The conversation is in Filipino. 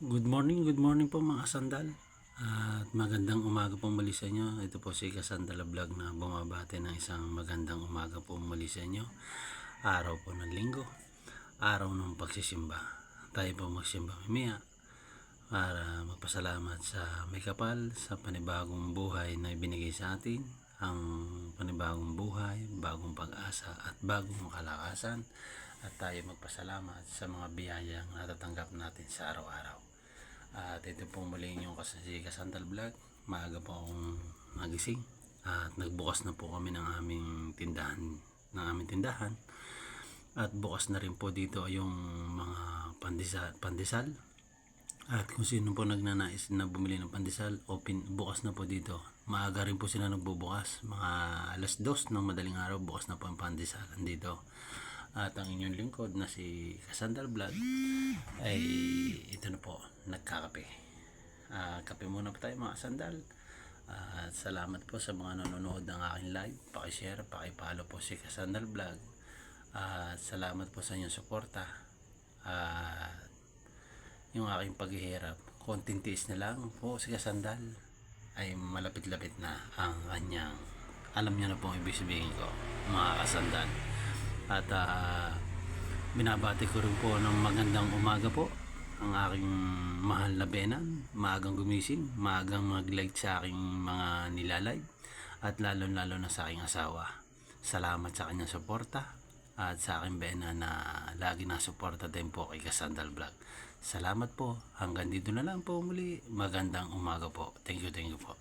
Good morning, good morning po mga sandal. At magandang umaga po muli sa inyo. Ito po si Kasandala Vlog na bumabate ng isang magandang umaga po muli sa inyo. Araw po ng linggo. Araw ng pagsisimba. Tayo po magsimba mimaya para magpasalamat sa may kapal sa panibagong buhay na ibinigay sa atin. Ang panibagong buhay, bagong pag-asa at bagong kalakasan. At tayo magpasalamat sa mga biyayang natatanggap natin sa araw-araw. At ito po muli yung kasi Kasandal Vlog. Maaga po akong nagising. At nagbukas na po kami ng aming tindahan. Ng aming tindahan. At bukas na rin po dito yung mga pandesal. pandesal. At kung sino po nagnanais na bumili ng pandesal, open, bukas na po dito. Maaga rin po sila nagbubukas. Mga alas dos ng madaling araw, bukas na po ang pandesal dito. At ang inyong lingkod na si Kasandal Vlog ay ito na po, nagkakape. Ah, kape muna po tayo mga sandal. At salamat po sa mga nanonood ng aking live. Pakishare, pakipalo po si Kasandal Vlog. At salamat po sa inyong suporta. At yung aking paghihirap, konting tiis na lang po si Kasandal ay malapit-lapit na ang kanyang alam niyo na po ibig sabihin ko mga kasandal at ah, binabati ko rin po ng magandang umaga po ang aking mahal na benan maagang gumising maagang mag-like sa aking mga nilalive at lalo lalo na sa aking asawa salamat sa kanyang suporta at sa aking bena na lagi na suporta din po kay Kasandal Vlog. Salamat po. Hanggang dito na lang po muli. Magandang umaga po. Thank you, thank you po.